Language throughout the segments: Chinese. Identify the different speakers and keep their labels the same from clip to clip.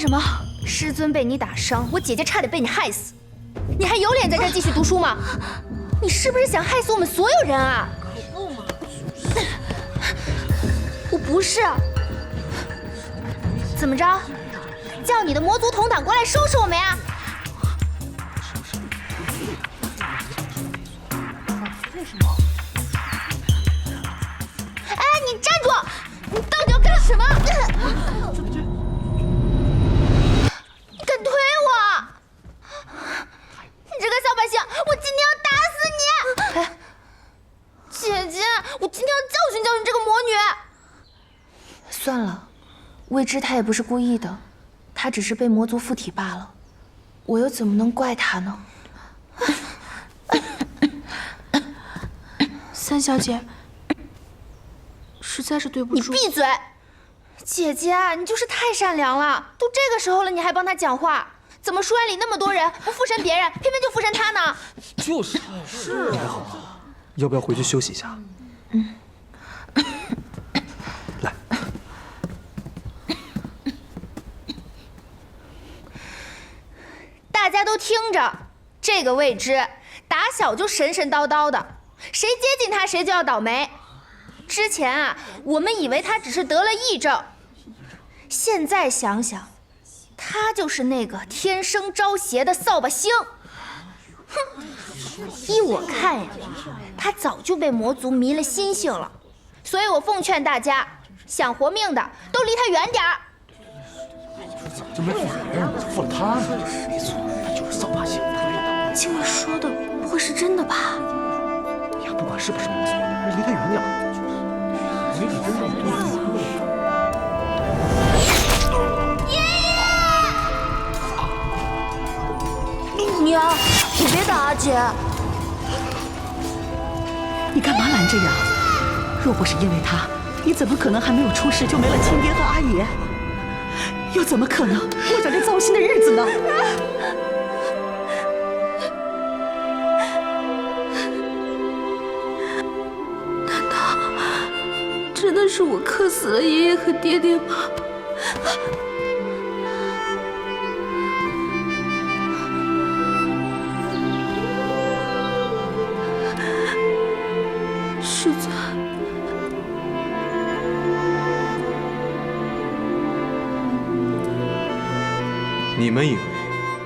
Speaker 1: 什么？师尊被你打伤，我姐姐差点被你害死，你还有脸在这继续读书吗？你是不是想害死我们所有人啊？可不嘛！我不是。怎么着？叫你的魔族同党过来收拾我们呀？为什么？哎，你站住！你到底要干什么？你敢推我？你这个小百姓，我今天要打死你！哎，姐姐，我今天要教训教训这个魔女。算了，未知他也不是故意的，他只是被魔族附体罢了，我又怎么能怪他呢？
Speaker 2: 三小姐，实在是对不住。
Speaker 1: 你闭嘴！姐姐，你就是太善良了，都这个时候了，你还帮他讲话？怎么书院里那么多人不附身别人，偏偏就附身他呢？
Speaker 3: 就是是，你还好吗？要不要回去休息一下？嗯。
Speaker 1: 大家都听着，这个未知打小就神神叨叨的。谁接近他，谁就要倒霉。之前啊，我们以为他只是得了癔症，现在想想，他就是那个天生招邪的扫把星。哼，依我看呀，他早就被魔族迷了心性了。所以我奉劝大家，想活命的都离他远点儿。
Speaker 3: 怎么就没放别人，就放他呢？没错，他就是扫把星。
Speaker 2: 青儿说的不会是真的吧？
Speaker 3: 哎呀不管是不是魔族，离他远点。没准真让我多死
Speaker 2: 爷爷！娘，你别打阿姐。
Speaker 4: 你干嘛拦着呀？若不是因为他，你怎么可能还没有出世就没了亲爹和阿爷？又怎么可能过上这糟心的日子呢？
Speaker 2: 难道真的是我克死了爷爷和爹爹吗？
Speaker 5: 你们以为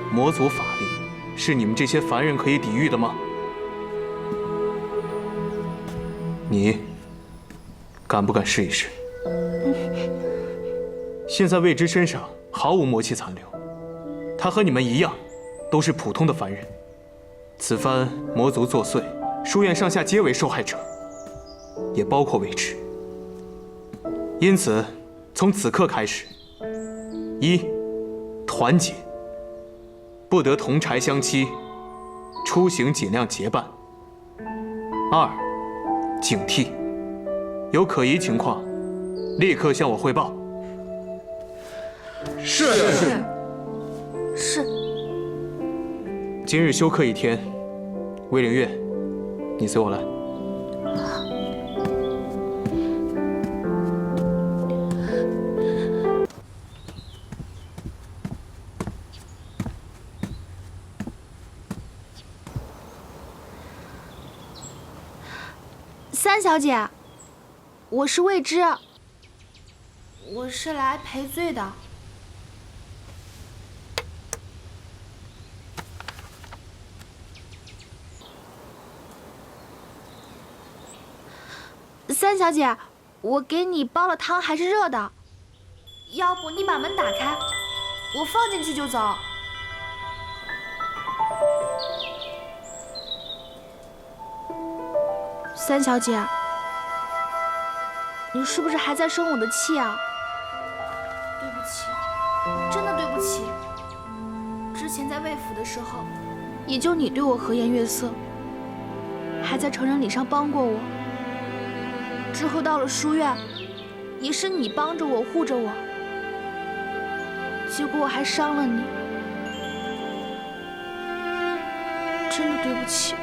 Speaker 5: 魔族法力是你们这些凡人可以抵御的吗？你。敢不敢试一试？现在未知身上毫无魔气残留，他和你们一样，都是普通的凡人。此番魔族作祟，书院上下皆为受害者，也包括未知。因此，从此刻开始，一，团结，不得同柴相欺，出行尽量结伴；二，警惕。有可疑情况，立刻向我汇报。
Speaker 3: 是
Speaker 2: 是是。
Speaker 5: 今日休课一天，魏灵月，你随我来。
Speaker 2: 小姐。我是未知，我是来赔罪的。三小姐，我给你煲了汤，还是热的。要不你把门打开，我放进去就走。三小姐。你是不是还在生我的气啊？对不起，真的对不起。之前在魏府的时候，也就你对我和颜悦色，还在成人礼上帮过我。之后到了书院，也是你帮着我护着我，结果我还伤了你，真的对不起。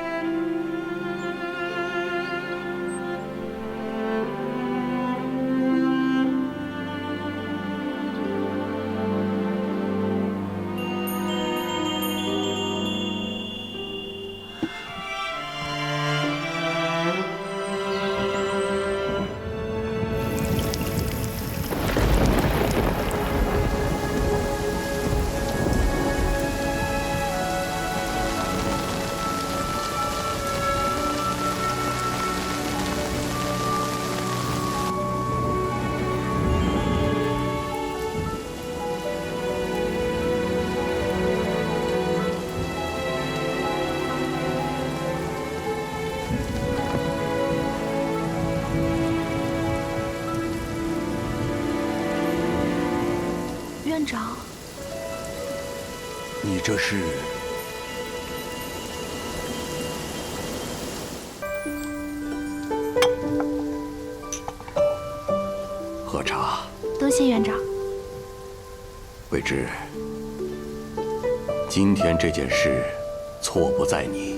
Speaker 2: 谢院长。
Speaker 6: 未知，今天这件事错不在你，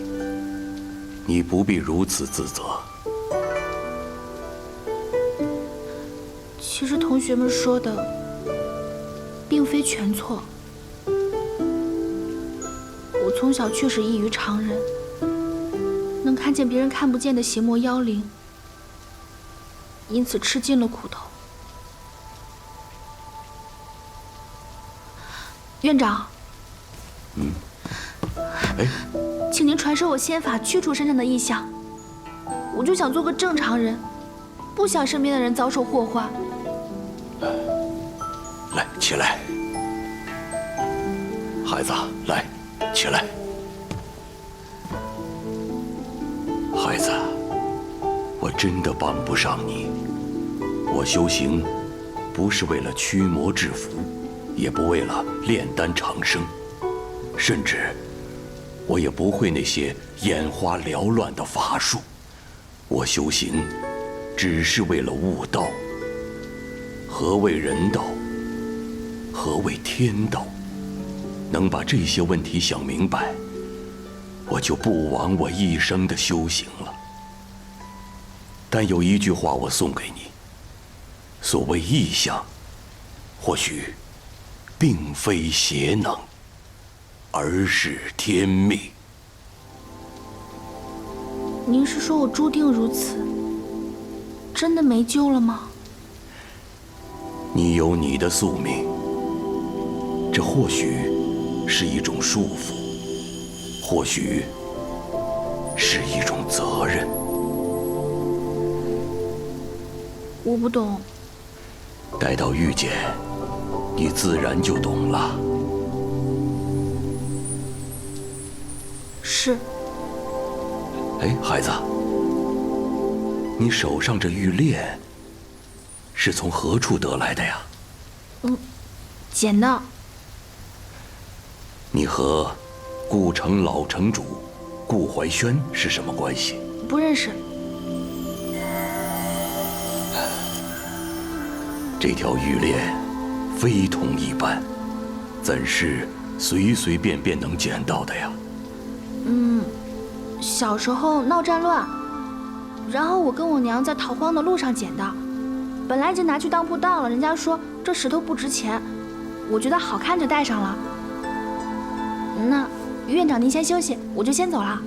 Speaker 6: 你不必如此自责。
Speaker 2: 其实同学们说的，并非全错。我从小确实异于常人，能看见别人看不见的邪魔妖灵，因此吃尽了苦头。院长，
Speaker 6: 嗯，哎，
Speaker 2: 请您传授我仙法，驱除身上的异象。我就想做个正常人，不想身边的人遭受祸患。
Speaker 6: 来，起来，孩子，来，起来。孩子，我真的帮不上你。我修行，不是为了驱魔制服。也不为了炼丹长生，甚至我也不会那些眼花缭乱的法术。我修行，只是为了悟道。何谓人道？何谓天道？能把这些问题想明白，我就不枉我一生的修行了。但有一句话我送给你：所谓异象，或许。并非邪能，而是天命。
Speaker 2: 您是说我注定如此，真的没救了吗？
Speaker 6: 你有你的宿命，这或许是一种束缚，或许是一种责任。
Speaker 2: 我不懂。
Speaker 6: 待到遇见。你自然就懂了。
Speaker 2: 是。
Speaker 6: 哎，孩子，你手上这玉链是从何处得来的呀？
Speaker 2: 嗯，捡的。
Speaker 6: 你和顾城老城主顾怀轩是什么关系？
Speaker 2: 不认识。
Speaker 6: 这条玉链。非同一般，怎是随随便便能捡到的呀？
Speaker 2: 嗯，小时候闹战乱，然后我跟我娘在逃荒的路上捡的，本来已经拿去当铺当了，人家说这石头不值钱，我觉得好看就戴上了。那院长您先休息，我就先走了。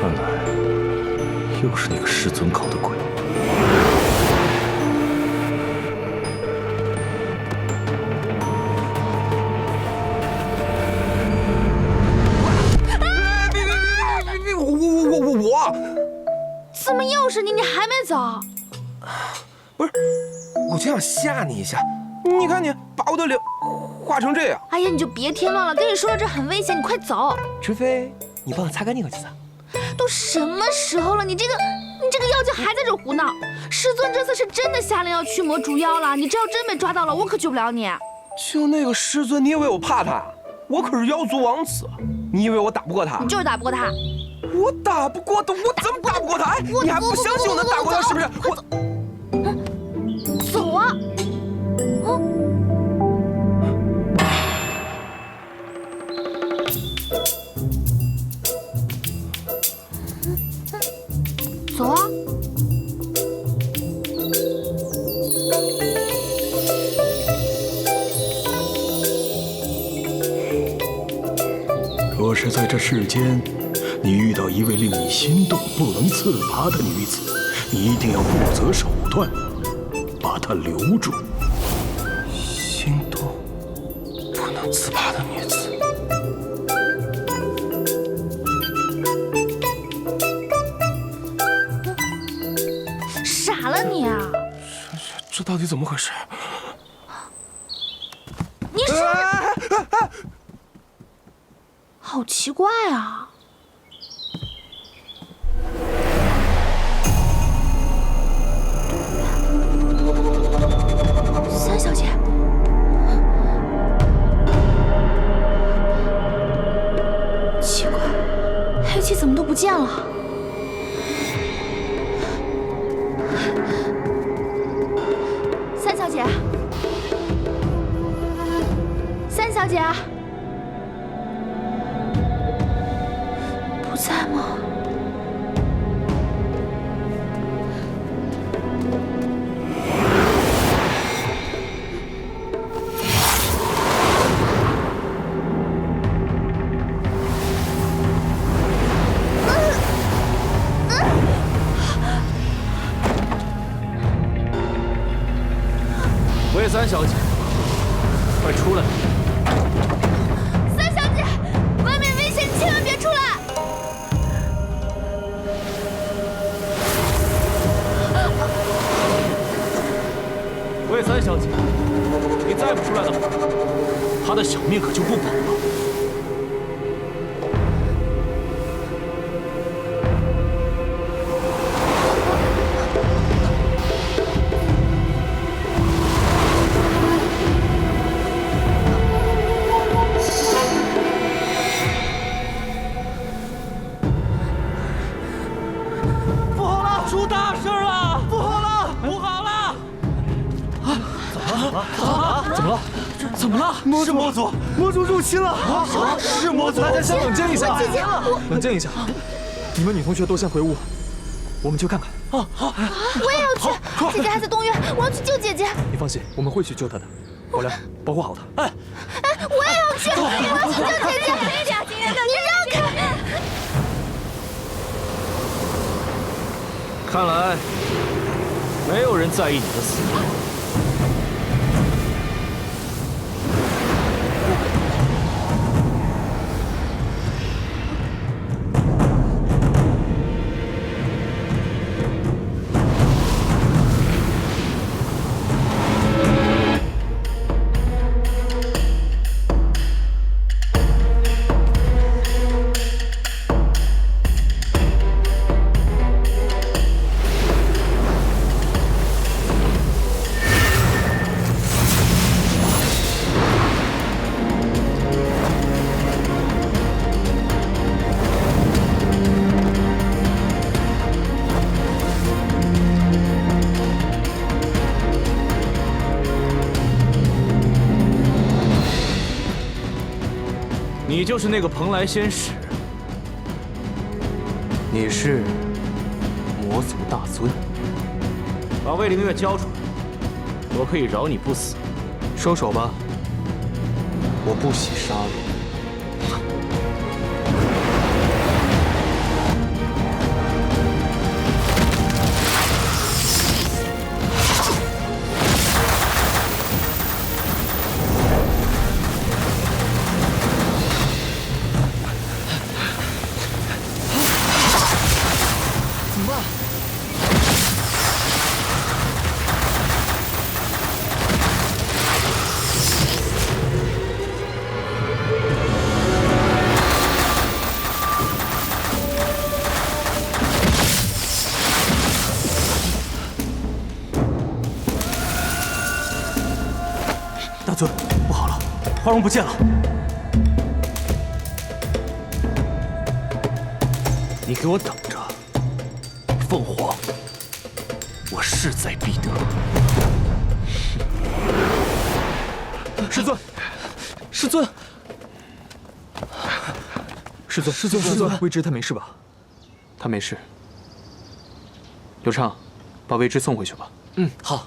Speaker 3: 看来又是那个师尊搞的鬼。
Speaker 2: 怎么又是你？你还没走？
Speaker 7: 不是，我就想吓你一下。你看你把我的脸画成这样。
Speaker 2: 哎呀，你就别添乱了。跟你说了，这很危险，你快走。
Speaker 7: 除非你帮我擦干净，我就走。
Speaker 2: 都什么时候了，你这个你这个妖精还在这胡闹。师尊这次是真的下令要驱魔逐妖了。你这要真被抓到了，我可救不了你。
Speaker 7: 就那个师尊，你以为我怕他？我可是妖族王子，你以为我打不过他？
Speaker 2: 你就是打不过他。
Speaker 7: 我打不过他，我怎么打不过他？哎，你还不相信我能打过他是不是？
Speaker 2: 我走啊！走啊！
Speaker 3: 若是在这世间，你遇到一位令你心动、不能自拔的女子，你一定要不择手段把她留住。
Speaker 7: 心动不能自拔的女子，到底怎么回事？
Speaker 8: 你说好奇怪啊！三小姐，
Speaker 9: 魔族，魔族入侵了！啊，是魔族！大家先冷静一下，冷静一下。你们女同学都先回屋，我们去看看。啊，好，
Speaker 2: 我也要去，姐姐还在东院，我要去救姐姐。
Speaker 9: 你放心，我们会去救她的。宝良，保护好她。哎，哎
Speaker 2: 我也要去，我要去救姐姐。你让开！
Speaker 9: 看来没有人在意你的死就是那个蓬莱仙使，你是魔族大尊，把魏灵月交出来，我可以饶你不死。收手吧，我不喜杀戮。大尊，不好了，花荣不见了。你给我等着，凤凰，我势在必得。师尊，师尊，师尊，师尊，师尊，未知他没事吧？他没事。刘畅，把未知送回去吧。嗯，好。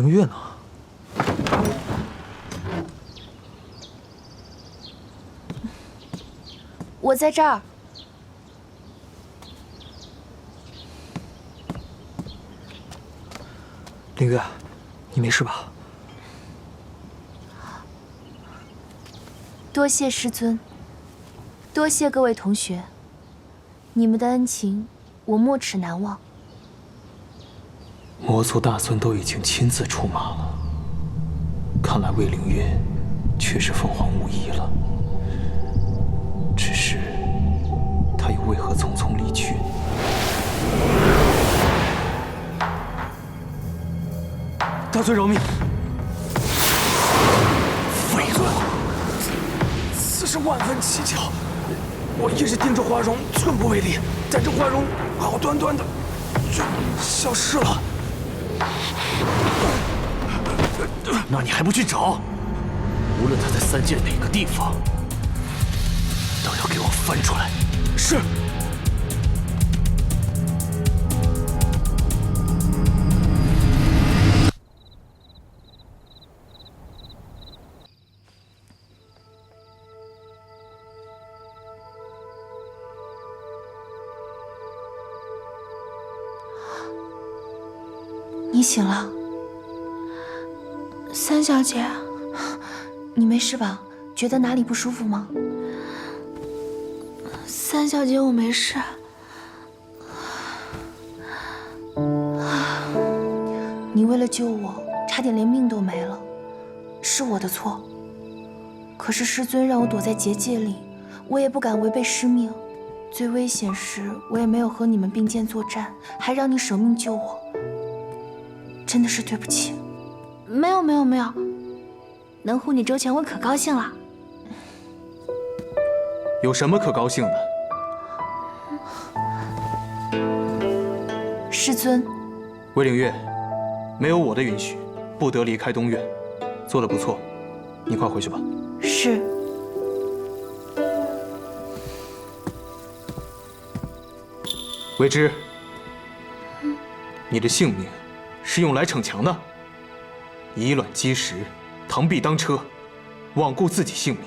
Speaker 5: 凌月呢？
Speaker 1: 我在这儿。
Speaker 5: 凌月，你没事吧？
Speaker 1: 多谢师尊，多谢各位同学，你们的恩情我没齿难忘。
Speaker 5: 魔族大尊都已经亲自出马了，看来魏凌月确实凤凰无疑了。只是他又为何匆匆离去呢？大尊饶命！
Speaker 3: 废尊，此事万分蹊跷。我一直盯着花容，寸步未离，但这花容好端端的就消失了。
Speaker 6: 那你还不去找？无论他在三界哪个地方，都要给我翻出来。
Speaker 3: 是。
Speaker 1: 你醒了，
Speaker 2: 三小姐，
Speaker 1: 你没事吧？觉得哪里不舒服吗？
Speaker 2: 三小姐，我没事。
Speaker 1: 你为了救我，差点连命都没了，是我的错。可是师尊让我躲在结界里，我也不敢违背师命。最危险时，我也没有和你们并肩作战，还让你舍命救我，真的是对不起。
Speaker 2: 没有没有没有，能护你周全，我可高兴了。
Speaker 5: 有什么可高兴的？
Speaker 1: 师尊，
Speaker 5: 魏凌月，没有我的允许，不得离开东院。做的不错，你快回去吧。
Speaker 1: 是。
Speaker 5: 为之，你的性命是用来逞强的，以卵击石，螳臂当车，罔顾自己性命，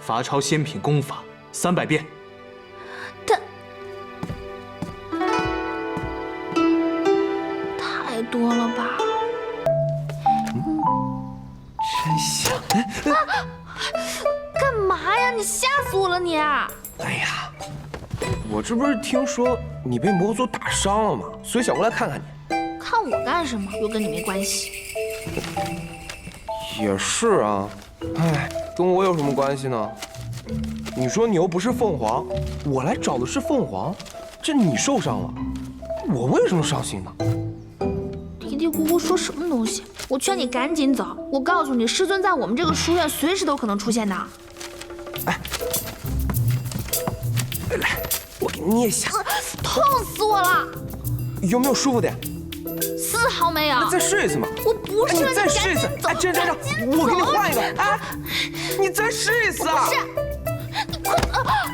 Speaker 5: 罚抄仙品功法三百遍。
Speaker 2: 他太多了吧？
Speaker 7: 真香！
Speaker 2: 干嘛呀？你吓死我了你！
Speaker 7: 哎呀，我这不是听说你被魔族打伤了吗？所以想过来看看你。
Speaker 2: 看我干什么？又跟你没关系。
Speaker 7: 也是啊，哎，跟我有什么关系呢？你说你又不是凤凰，我来找的是凤凰，这你受伤了，我为什么伤心呢？
Speaker 2: 嘀嘀咕咕说什么东西？我劝你赶紧走。我告诉你，师尊在我们这个书院随时都可能出现的。
Speaker 7: 哎来，我给你捏一下，
Speaker 2: 痛死我了，
Speaker 7: 有没有舒服点？
Speaker 2: 丝毫没有。
Speaker 7: 那再试一次嘛！
Speaker 2: 我不是，
Speaker 7: 你再试一次。哎，站站住，我给你换一个。哎，你再试一次啊！
Speaker 2: 不是，你快。